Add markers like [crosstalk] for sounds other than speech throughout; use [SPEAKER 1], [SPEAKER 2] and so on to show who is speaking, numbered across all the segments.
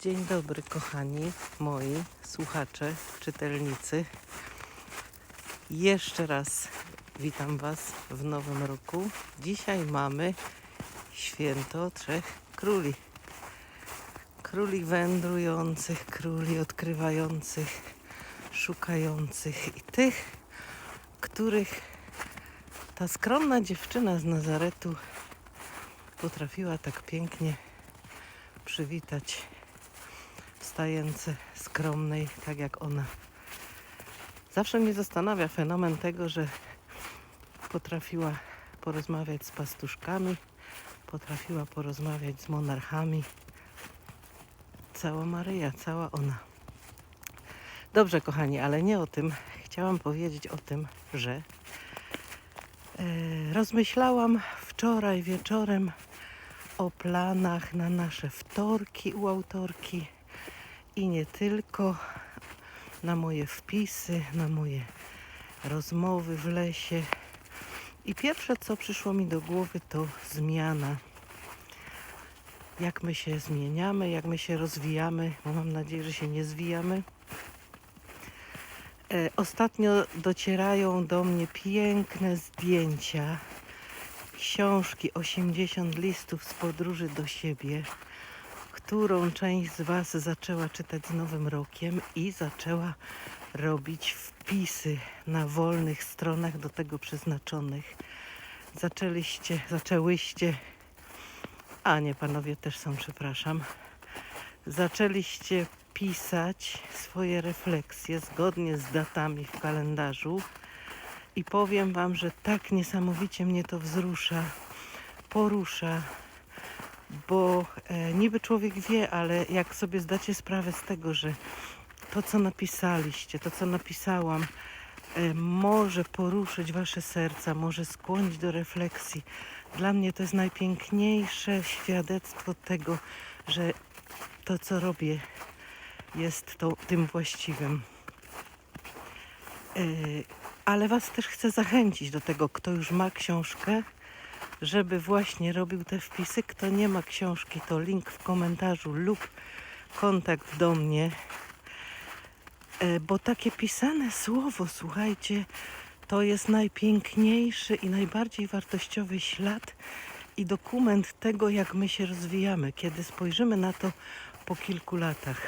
[SPEAKER 1] Dzień dobry, kochani moi słuchacze, czytelnicy. Jeszcze raz witam Was w nowym roku. Dzisiaj mamy święto Trzech Króli. Króli wędrujących, króli odkrywających, szukających i tych, których ta skromna dziewczyna z Nazaretu potrafiła tak pięknie przywitać skromnej, tak jak ona. Zawsze mnie zastanawia fenomen tego, że potrafiła porozmawiać z pastuszkami, potrafiła porozmawiać z monarchami. Cała Maryja, cała ona. Dobrze, kochani, ale nie o tym. Chciałam powiedzieć o tym, że e, rozmyślałam wczoraj wieczorem o planach na nasze wtorki u autorki i nie tylko, na moje wpisy, na moje rozmowy w lesie. I pierwsze, co przyszło mi do głowy, to zmiana. Jak my się zmieniamy, jak my się rozwijamy, bo mam nadzieję, że się nie zwijamy. E, Ostatnio docierają do mnie piękne zdjęcia książki 80 listów z podróży do siebie, którą część z Was zaczęła czytać z Nowym Rokiem i zaczęła robić wpisy na wolnych stronach do tego przeznaczonych. Zaczęliście, zaczęłyście, a nie, panowie też są, przepraszam, zaczęliście pisać swoje refleksje zgodnie z datami w kalendarzu i powiem Wam, że tak niesamowicie mnie to wzrusza, porusza, bo e, niby człowiek wie, ale jak sobie zdacie sprawę z tego, że to, co napisaliście, to, co napisałam, e, może poruszyć Wasze serca, może skłonić do refleksji. Dla mnie to jest najpiękniejsze świadectwo tego, że to, co robię, jest to, tym właściwym. E, ale Was też chcę zachęcić do tego, kto już ma książkę, żeby właśnie robił te wpisy. Kto nie ma książki, to link w komentarzu lub kontakt do mnie. E, Bo takie pisane słowo, słuchajcie, to jest najpiękniejszy i najbardziej wartościowy ślad i dokument tego, jak my się rozwijamy, kiedy spojrzymy na to po kilku latach.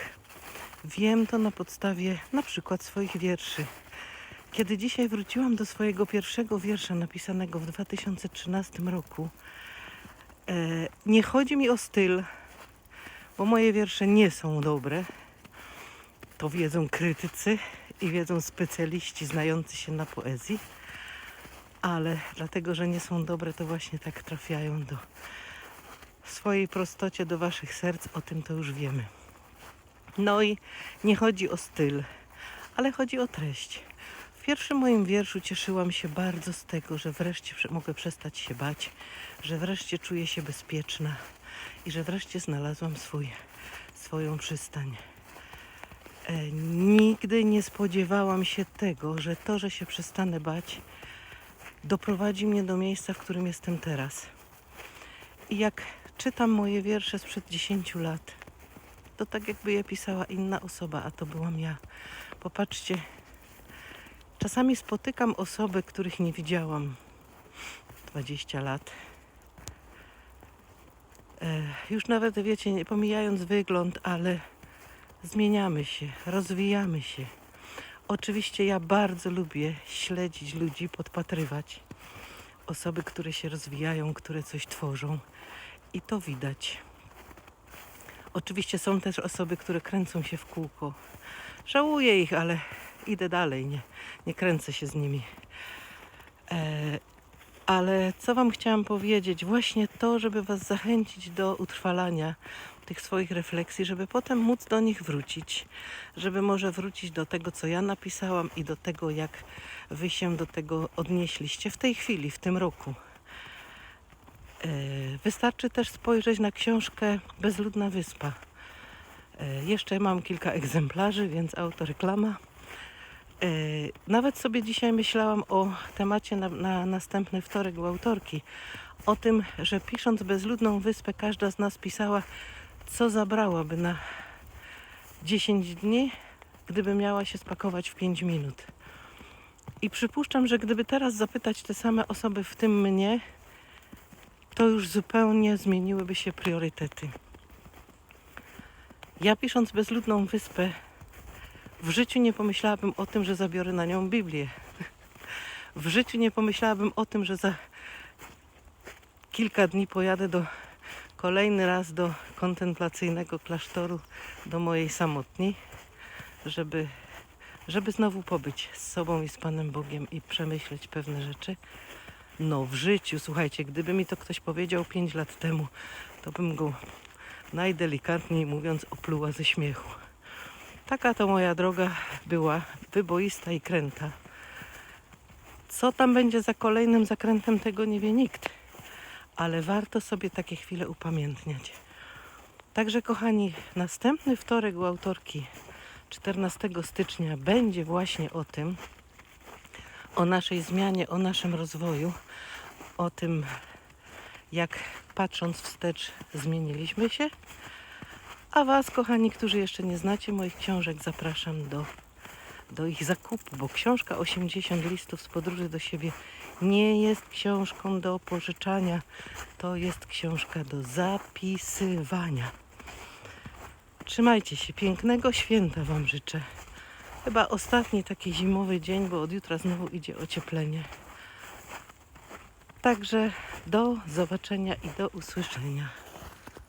[SPEAKER 1] Wiem to na podstawie na przykład swoich wierszy. Kiedy dzisiaj wróciłam do swojego pierwszego wiersza napisanego w 2013 roku, e, nie chodzi mi o styl, bo moje wiersze nie są dobre. To wiedzą krytycy i wiedzą specjaliści znający się na poezji, ale dlatego, że nie są dobre, to właśnie tak trafiają do swojej prostocie do waszych serc, o tym to już wiemy. No i nie chodzi o styl, ale chodzi o treść. W pierwszym moim wierszu cieszyłam się bardzo z tego, że wreszcie mogę przestać się bać, że wreszcie czuję się bezpieczna i że wreszcie znalazłam swój, swoją przystań. E, nigdy nie spodziewałam się tego, że to, że się przestanę bać, doprowadzi mnie do miejsca, w którym jestem teraz. I jak czytam moje wiersze sprzed 10 lat, to tak jakby je pisała inna osoba, a to byłam ja. Popatrzcie, czasami spotykam osoby, których nie widziałam 20 lat. E, już nawet, wiecie, nie pomijając wygląd, ale zmieniamy się, rozwijamy się. Oczywiście ja bardzo lubię śledzić ludzi, podpatrywać osoby, które się rozwijają, które coś tworzą i to widać. Oczywiście są też osoby, które kręcą się w kółko. Żałuję ich, ale idę dalej, nie, nie kręcę się z nimi. E, ale co Wam chciałam powiedzieć? Właśnie to, żeby Was zachęcić do utrwalania tych swoich refleksji, żeby potem móc do nich wrócić. Żeby może wrócić do tego, co ja napisałam i do tego, jak Wy się do tego odnieśliście w tej chwili, w tym roku. E, Wystarczy też spojrzeć na książkę Bezludna Wyspa. E, Jeszcze mam kilka [laughs] egzemplarzy, więc autoreklama. E, Nawet sobie dzisiaj myślałam o temacie na, na następny wtorek u autorki. O tym, że pisząc Bezludną Wyspę, każda z nas pisała, co zabrałaby na 10 dni, gdyby miała się spakować w 5 minut. I przypuszczam, że gdyby teraz zapytać te same osoby, w tym mnie, to już zupełnie zmieniłyby się priorytety. Ja pisząc Bezludną Wyspę, w życiu nie pomyślałabym o tym, że zabiorę na nią Biblię. W życiu nie pomyślałabym o tym, że za kilka dni pojadę do kolejny raz do kontemplacyjnego klasztoru do mojej samotni, żeby, żeby znowu pobyć z sobą i z Panem Bogiem i przemyśleć pewne rzeczy. No w życiu, słuchajcie, gdyby mi to ktoś powiedział 5 lat temu, to bym go najdelikatniej mówiąc opluła ze śmiechu. Taka to moja droga była wyboista i kręta. Co tam będzie za kolejnym zakrętem, tego nie wie nikt, ale warto sobie takie chwile upamiętniać. Także, kochani, następny wtorek u autorki 14 stycznia będzie właśnie o tym, o naszej zmianie, o naszym rozwoju, o tym, jak patrząc wstecz zmieniliśmy się. A Was, kochani, którzy jeszcze nie znacie moich książek, zapraszam do, do ich zakupu, bo książka 80 listów z podróży do siebie nie jest książką do pożyczania, to jest książka do zapisywania. Trzymajcie się, pięknego święta Wam życzę. Chyba ostatni taki zimowy dzień, bo od jutra znowu idzie ocieplenie. Także do zobaczenia i do usłyszenia.